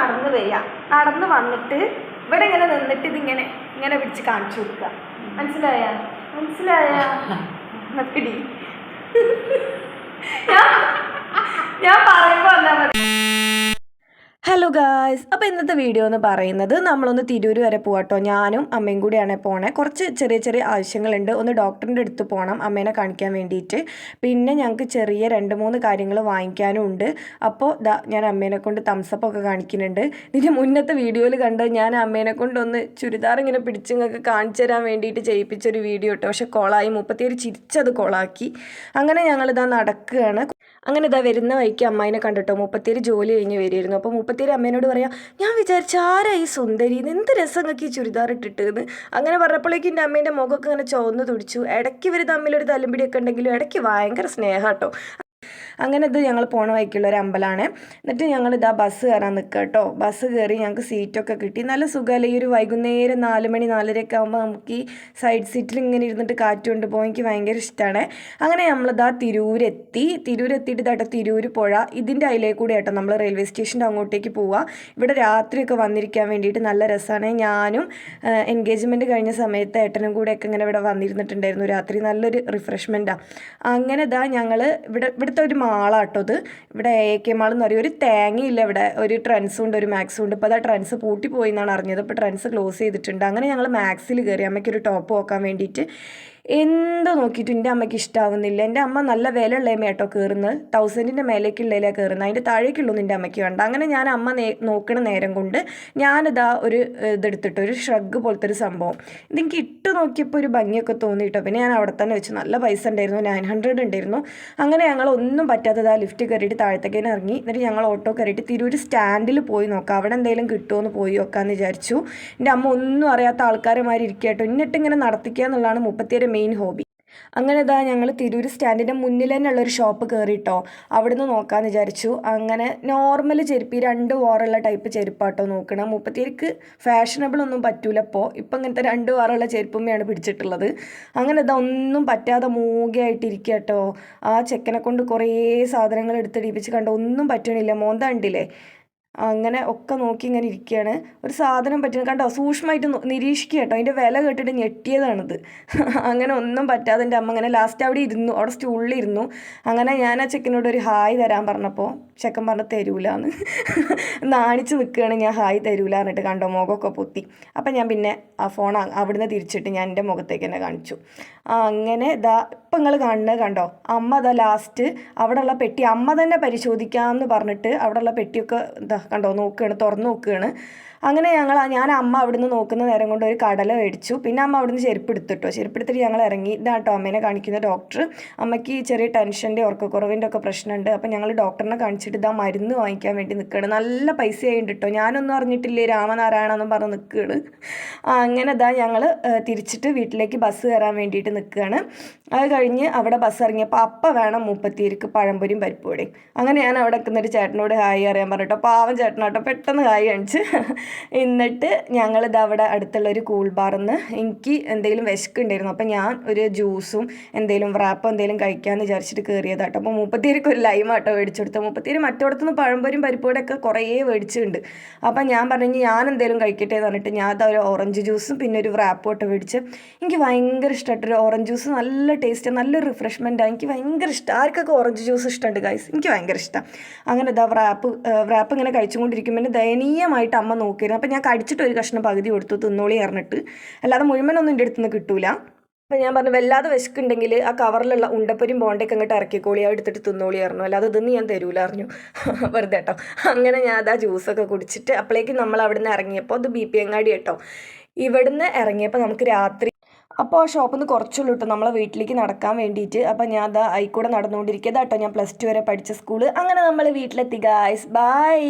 നടന്ന് വരിക. നടന്ന് വന്നിട്ട് ഇവിടെ ഇങ്ങനെ നിന്നിട്ട് ഇതിങ്ങനെ ഇങ്ങനെ പിടിച്ച് കാണിച്ചു കൊടുക്കുക. മനസ്സിലായ? മനസ്സിലായ? പിടി ഞാൻ പറയുമ്പോ എന്താ ഹലോ ഗായ്സ് അപ്പോൾ ഇന്നത്തെ വീഡിയോ എന്ന് പറയുന്നത് നമ്മളൊന്ന് തിരൂർ വരെ പോകട്ടോ ഞാനും അമ്മയും കൂടിയാണ് പോണേ. കുറച്ച് ചെറിയ ചെറിയ ആവശ്യങ്ങളുണ്ട്. ഒന്ന് ഡോക്ടറിന്റെ അടുത്ത് പോകണം അമ്മേനെ കാണിക്കാൻ വേണ്ടിയിട്ട്. പിന്നെ ഞങ്ങൾക്ക് ചെറിയ രണ്ട് മൂന്ന് കാര്യങ്ങൾ വാങ്ങിക്കാനും ഉണ്ട്. അപ്പോൾ ദാ ഞാൻ അമ്മേനെ കൊണ്ട് തംസപ്പ് ഒക്കെ കാണിക്കുന്നുണ്ട്. ഇതിന്റെ മുന്നത്തെ വീഡിയോയിൽ കണ്ട് ഞാൻ അമ്മേനെ കൊണ്ടൊന്ന് ചുരിദാർ ഇങ്ങനെ പിടിച്ച് നിങ്ങൾക്ക് കാണിച്ചു തരാൻ വേണ്ടിയിട്ട് ചെയ്യിപ്പിച്ചൊരു വീഡിയോ ഇട്ടോ പക്ഷെ കോളായി മുപ്പത്തിയേഴ് ചിരിച്ചത് കോളാക്കി അങ്ങനെ ഞങ്ങളിതാ നടക്കുകയാണ് അങ്ങനെ ഇതാ വരുന്ന വഴിക്ക് അമ്മായിനെ കണ്ടിട്ടോ? മുപ്പത്തിയേര് ജോലി കഴിഞ്ഞ് വരുമായിരുന്നു അപ്പോൾ മുപ്പത്തിയേര് അമ്മേനോട് പറയാം ഞാൻ വിചാരിച്ച ആരാ ഈ സുന്ദരി? എന്ത് രസം ഈ ചുരിദാർ ഇട്ടിട്ട് എന്ന് അങ്ങനെ പറഞ്ഞപ്പോഴേക്കും എന്റെ അമ്മേന്റെ മുഖമൊക്കെ ഇങ്ങനെ ചുവന്ന് തുടിച്ചു. ഇടയ്ക്ക് ഇവർ തമ്മിലൊരു തല്ലുപിടിയൊക്കെ ഉണ്ടെങ്കിലും ഇടയ്ക്ക് ഭയങ്കര സ്നേഹം കേട്ടോ. അങ്ങനെ ഇത് ഞങ്ങൾ പോണ വഴിക്കുള്ള ഒരു അമ്പലമാണ് എന്നിട്ട് ഞങ്ങൾ ഇതാ ബസ് കയറാൻ നിൽക്കുക കേട്ടോ ബസ് കയറി ഞങ്ങൾക്ക് സീറ്റൊക്കെ കിട്ടി. നല്ല സുഖമല്ല ഈ ഒരു വൈകുന്നേരം നാല് മണി നാലരയൊക്കെ ആകുമ്പോൾ നമുക്ക് ഈ സൈഡ് സീറ്റിൽ ഇങ്ങനെ ഇരുന്നിട്ട് കാറ്റ് കൊണ്ട് പോകാൻ എനിക്ക് ഭയങ്കര ഇഷ്ടമാണ് അങ്ങനെ നമ്മളിതാ തിരൂരെത്തി. തിരൂരെത്തിയിട്ട് ഇതാട്ടോ തിരൂർ പുഴ. ഇതിന്റെ അതിലേ കൂടെ ആട്ടോ നമ്മൾ റെയിൽവേ സ്റ്റേഷന്റെ അങ്ങോട്ടേക്ക് പോവുക ഇവിടെ രാത്രിയൊക്കെ വന്നിരിക്കാൻ വേണ്ടിയിട്ട് നല്ല രസമാണ് ഞാനും എൻഗേജ്മെന്റ് കഴിഞ്ഞ സമയത്ത് ഏട്ടനും കൂടെയൊക്കെ ഇങ്ങനെ ഇവിടെ വന്നിരുന്നിട്ടുണ്ടായിരുന്നു. രാത്രി നല്ലൊരു റിഫ്രഷ്മെന്റാണ് അങ്ങനെ ഇതാ ഞങ്ങൾ ഇവിടെ ഇവിടുത്തെ ഒരു മാളാട്ടോ ഇത്. ഇവിടെ എ കെ മാൾ എന്ന് പറയും. ഒരു തേങ്ങയില്ല ഇവിടെ. ഒരു ട്രെൻസും ഉണ്ട് ഒരു മാക്സും ഉണ്ട്. ഇപ്പോൾ അതാ ട്രെൻസ് പൂട്ടിപ്പോയി എന്നാണ് അറിഞ്ഞത്. ഇപ്പോൾ ട്രെൻസ് ക്ലോസ് ചെയ്തിട്ടുണ്ട്. അങ്ങനെ ഞങ്ങൾ മാക്സിൽ കയറി അമ്മയ്ക്കൊരു ടോപ്പ് നോക്കാൻ വേണ്ടിയിട്ട്. എന്തോ നോക്കിയിട്ടും എന്റെ അമ്മയ്ക്ക് ഇഷ്ടാവുന്നില്ല. എന്റെ അമ്മ നല്ല വിലയുള്ളേമ കേട്ടോ കയറുന്നത്. തൗസൻഡിന്റെ മേലേക്കുള്ളതിലാണ് കയറുന്നത്. അതിന്റെ താഴേക്കുള്ളൊന്നും എന്റെ അമ്മയ്ക്ക് വേണ്ട അങ്ങനെ ഞാൻ അമ്മ നോക്കണ നേരം കൊണ്ട് ഞാനിതാ ഒരു ഇതെടുത്തിട്ട് ഒരു ഷ്രഗ് പോലത്തെ ഒരു സംഭവം. ഇതെനിക്ക് ഇട്ട് നോക്കിയപ്പോൾ ഒരു ഭംഗിയൊക്കെ തോന്നിയിട്ടോ പിന്നെ ഞാൻ അവിടെ തന്നെ വെച്ച് നല്ല പൈസ ഉണ്ടായിരുന്നു. നയൻ ഹൺഡ്രഡ് ഉണ്ടായിരുന്നു. അങ്ങനെ ഞങ്ങൾ ഒന്നും പറ്റാത്തത് ആ ലിഫ്റ്റ് കയറിയിട്ട് താഴത്തേക്കേനെ ഇറങ്ങി. എന്നിട്ട് ഞങ്ങൾ ഓട്ടോ കയറിയിട്ട് തിരൂർ സ്റ്റാൻഡിൽ പോയി നോക്കാം. അവിടെ എന്തെങ്കിലും കിട്ടുമോ എന്ന് പോയി നോക്കാമെന്ന് വിചാരിച്ചു. എന്റെ അമ്മ ഒന്നും അറിയാത്ത ആൾക്കാരുമാരി ഇരിക്കുക കേട്ടോ. എന്നിട്ട് ഇങ്ങനെ നടത്തിക്കുക എന്നുള്ളതാണ് മുപ്പത്തിയേരെ മെയിൻ ഹോബി അങ്ങനെ ഇതാ ഞങ്ങൾ തിരൂർ സ്റ്റാൻഡിന്റെ മുന്നിൽ തന്നെ ഉള്ളൊരു ഷോപ്പ് കയറിയിട്ടോ അവിടുന്ന് നോക്കാമെന്ന് വിചാരിച്ചു. അങ്ങനെ നോർമൽ ചെരുപ്പ് രണ്ട് വാറുള്ള ടൈപ്പ് ചെരുപ്പാട്ടോ നോക്കണം. മുപ്പത്തിയേക്ക് ഫാഷനബിൾ ഒന്നും പറ്റൂല ഇപ്പോൾ ഇപ്പം ഇങ്ങനത്തെ രണ്ട് വാറുള്ള ചെരുപ്പുമ്മയാണ് പിടിച്ചിട്ടുള്ളത്. അങ്ങനെ ഇതാ ഒന്നും പറ്റാതെ മൂകയായിട്ടിരിക്കുക കേട്ടോ ആ ചെക്കനെ കൊണ്ട് കുറേ സാധനങ്ങൾ എടുത്തിടിപ്പിച്ച് കണ്ടോ? ഒന്നും പറ്റണില്ല. മോന്ത കണ്ടില്ലേ അങ്ങനെ ഒക്കെ നോക്കി ഇങ്ങനെ ഇരിക്കുകയാണ് ഒരു സാധനം പറ്റുന്ന കണ്ടോ? സൂക്ഷ്മമായിട്ട് നിരീക്ഷിക്കുക കേട്ടോ. അതിന്റെ വില കേട്ടിട്ട് ഞെട്ടിയതാണിത്. അങ്ങനെ ഒന്നും പറ്റാതെ എന്റെ അമ്മ അങ്ങനെ ലാസ്റ്റ് അവിടെ ഇരുന്നു. അവിടെ സ്റ്റൂളിൽ ഇരുന്നു. അങ്ങനെ ഞാൻ ആ ചെക്കനോട് ഒരു ഹായ് തരാൻ പറഞ്ഞപ്പോൾ ചെക്കൻ പറഞ്ഞ് തരൂലാന്ന്. നാണിച്ച് നിൽക്കുകയാണ് ഞാൻ ഹായ് തരൂല എന്നിട്ട് കണ്ടോ മുഖമൊക്കെ പൊത്തി. അപ്പം ഞാൻ പിന്നെ ആ ഫോൺ അവിടുന്ന് തിരിച്ചിട്ട് ഞാൻ എന്റെ മുഖത്തേക്ക് തന്നെ കാണിച്ചു. അങ്ങനെ ഇതാ ഇപ്പം നിങ്ങൾ കാണുന്നത് കണ്ടോ? അമ്മ ഇതാ ലാസ്റ്റ് അവിടെയുള്ള പെട്ടി. അമ്മ തന്നെ പരിശോധിക്കാമെന്ന് പറഞ്ഞിട്ട് അവിടെയുള്ള പെട്ടിയൊക്കെ എന്താ കണ്ടോ നോക്കുകയാണ് തുറന്നു നോക്കുകയാണ് അങ്ങനെ ഞങ്ങൾ ഞാൻ അമ്മ അവിടുന്ന് നോക്കുന്ന നേരം കൊണ്ട് ഒരു കടല മേടിച്ചു. പിന്നെ അമ്മ അവിടുന്ന് ചെരുപ്പ് എടുത്തിട്ടോ. ചെരുപ്പ് എടുത്തിട്ട് ഞങ്ങൾ ഇറങ്ങി. ഇതാട്ടോ അമ്മേനെ കാണിക്കുന്ന ഡോക്ടർ അമ്മയ്ക്ക് ചെറിയ ടെൻഷന്റെ ഉറക്കക്കുറവിന്റെ ഒക്കെ പ്രശ്നമുണ്ട്. അപ്പം ഞങ്ങൾ ഡോക്ടറിനെ കാണിച്ചിട്ട് ഇതാ മരുന്ന് വാങ്ങിക്കാൻ വേണ്ടി നിൽക്കുകയാണ് നല്ല പൈസ ആയിട്ട് കേട്ടോ ഞാനൊന്നും അറിഞ്ഞിട്ടില്ലേ രാമനാരായണ എന്നും പറഞ്ഞ് നിൽക്കുകയാണ് അങ്ങനെ ഇതാ ഞങ്ങൾ തിരിച്ചിട്ട് വീട്ടിലേക്ക് ബസ് കയറാൻ വേണ്ടിയിട്ട് നിൽക്കുകയാണ് അത് കഴിഞ്ഞ് അവിടെ ബസ് ഇറങ്ങിയപ്പോൾ അപ്പം വേണം മുപ്പത്തിയേർക്ക് പഴംപൊരിയും പരിപ്പുവടയും. അങ്ങനെ ഞാൻ അവിടെ നിൽക്കുന്നൊരു ചേട്ടനോട് ഹായ് അറിയാൻ പറഞ്ഞിട്ടോ പാവം ചേട്ടനോട്ടോ പെട്ടെന്ന് ഹായ് കാണിച്ച്. എന്നിട്ട് ഞങ്ങളിത് അവിടെ അടുത്തുള്ള ഒരു കൂൾ ബാറിന്ന് എനിക്ക് എന്തെങ്കിലും വിശക്കുണ്ടായിരുന്നു. അപ്പം ഞാൻ ഒരു ജ്യൂസും എന്തെങ്കിലും റാപ്പോ എന്തെങ്കിലും കഴിക്കാമെന്ന് വിചാരിച്ചിട്ട് കയറിയതാട്ടോ അപ്പോൾ മുപ്പത്തിയേരിക്ക് ഒരു ലൈം ആട്ടോ മേടിച്ചു കൊടുത്തത്. മുപ്പത്തിയേര് മറ്റോടത്തുനിന്ന് പഴംപൊരും പരിപ്പുവടയൊക്കെ കുറേ മേടിച്ചിട്ടുണ്ട്. അപ്പം ഞാൻ പറഞ്ഞു ഞാൻ എന്തെങ്കിലും കഴിക്കട്ടെ എന്ന് പറഞ്ഞിട്ട് ഞാൻ അത് ഒരു ഓറഞ്ച് ജ്യൂസും പിന്നെ ഒരു റാപ്പും ഒക്കെ മേടിച്ച് എനിക്ക് ഭയങ്കര ഇഷ്ടമായിട്ടൊരു ഓറഞ്ച് ജ്യൂസ് നല്ല ടേസ്റ്റ് നല്ല റിഫ്രഷ്മെന്റാണ് എനിക്ക് ഭയങ്കര ഇഷ്ടം. ആർക്കൊക്കെ ഓറഞ്ച് ജ്യൂസ് ഇഷ്ടമുണ്ട് ഗൈസ് എനിക്ക് ഭയങ്കര ഇഷ്ടം. അങ്ങനെ ഇതാ റാപ്പ് റാപ്പ് ഇങ്ങനെ കഴിച്ചുകൊണ്ടിരിക്കുമ്പോൾ ദയനീയമായിട്ട് അമ്മ നോക്കിയിരുന്നു. അപ്പം ഞാൻ കടിച്ചിട്ട് ഒരു കഷ്ണം പകുതി കൊടുത്തു തിന്നോളി പറഞ്ഞിട്ട്. അല്ലാതെ മുഴുവനൊന്നും എന്റെ അടുത്തുനിന്ന് കിട്ടൂല. അപ്പം ഞാൻ പറഞ്ഞു വല്ലാതെ വിശക്കുണ്ടെങ്കിൽ ആ കവറിലുള്ള ഉണ്ടപ്പരും ബോണ്ടൊക്കെ അങ്ങോട്ട് ഇറക്കിക്കോളി. അത് എടുത്തിട്ട് തിന്നോളി പറഞ്ഞു. അല്ലാതെ ഇതൊന്നും ഞാൻ തരൂല അറിഞ്ഞു വെറുതെ കേട്ടോ അങ്ങനെ ഞാൻ അതാ ജ്യൂസൊക്കെ കുടിച്ചിട്ട് അപ്പോഴേക്കും നമ്മൾ അവിടെ നിന്ന് ഇറങ്ങിയപ്പോൾ അത് ബി പി അങ്ങാടി കേട്ടോ ഇവിടുന്ന് ഇറങ്ങിയപ്പോൾ നമുക്ക് രാത്രി അപ്പോൾ ആ ഷോപ്പിൽ നിന്ന് കുറച്ചുള്ളൂ കേട്ടോ നമ്മളെ വീട്ടിലേക്ക് നടക്കാൻ വേണ്ടിയിട്ട്. അപ്പോൾ ഞാൻ അതാ ആയിക്കൂടെ നടന്നുകൊണ്ടിരിക്കുക കേട്ടോ ഞാൻ പ്ലസ് ടു വരെ പഠിച്ച സ്കൂൾ. അങ്ങനെ നമ്മൾ വീട്ടിലെത്തി ഗായ്സ് ബൈ